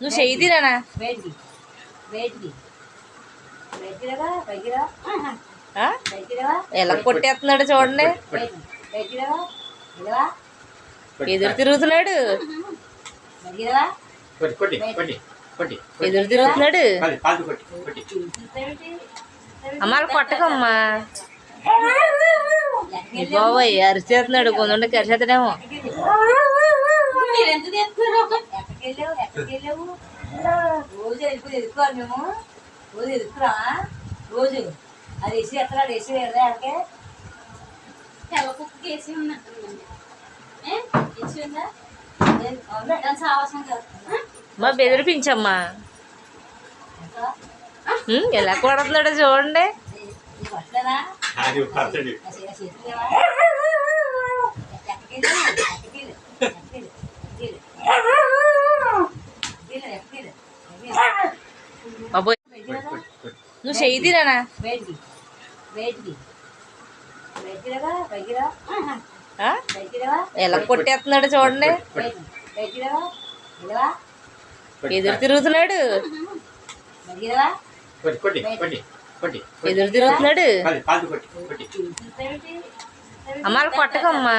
నువ్వు చెయ్యి తీరానా ఎలా కొట్టేస్తున్నాడు చూడండి ఎదురు తిరుగుతున్నాడు బయటికిరా కొట్టి కొట్టి కొట్టి కొట్టి ఎదురు తిరుగుతున్నాడు అమ్మ కొట్టకమ్మా బాబోయ్ అరిచేస్తున్నాడు కొంచెం కరిచేస్తాడేమో రోజు వెళ్ళిపోయి ఎదుర్కోవాలి మేము. రోజు ఎదుర్కురా రోజు. అది వేసి ఎత్తరాడు వేసి వేరే అక్కడికే తెల్ల కుక్కకి వేసి ఉన్నట్టుందండి ఏ? వేసి ఉందా? మా బెదిరిపించమ్మా. ఎలా కొడుతున్నాడు చూడండి? అది నువ్వు చెయ్యి తీరానా బయటికి బయటికి బయటికిరా పైకిరా ఆ? బయటికిరా ఎలా కొట్టేస్తున్నాడు చూడండి బయటికి బయటికిరా ఇలా ఎదురు తిరుగుతున్నాడు బయటికిరా కొట్టి కొట్టి కొట్టి కొట్టి ఎదురు తిరుగుతున్నాడు కాదు కాదు కొట్టి కొట్టి చూసేమిటి అమ్మ అలా కొట్టకమ్మా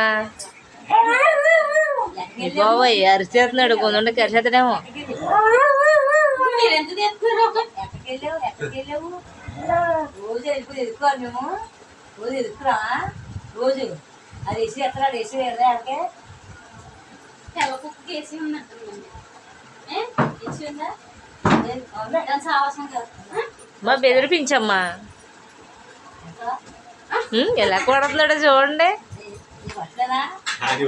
ఎక్కడికి ఈ బాబోయ్ అరిచేస్తున్నాడు కొంచెం కరిచేస్తాడేమో వెళ్ళావు రోజు వెళ్ళిపోయి ఎదుర్కోవాలి మేము. రోజు ఎదుర్కురా? రోజు. అది వేసి ఎత్తరాడు వేసి వేరే అక్కడికే తెల్ల కుక్కకి వేసి ఉన్నట్టుందండి ఏ? వేసి ఉందా? మా బెదిరిపించమ్మా. ఎలా కొడుతున్నాడు చూడండి? అది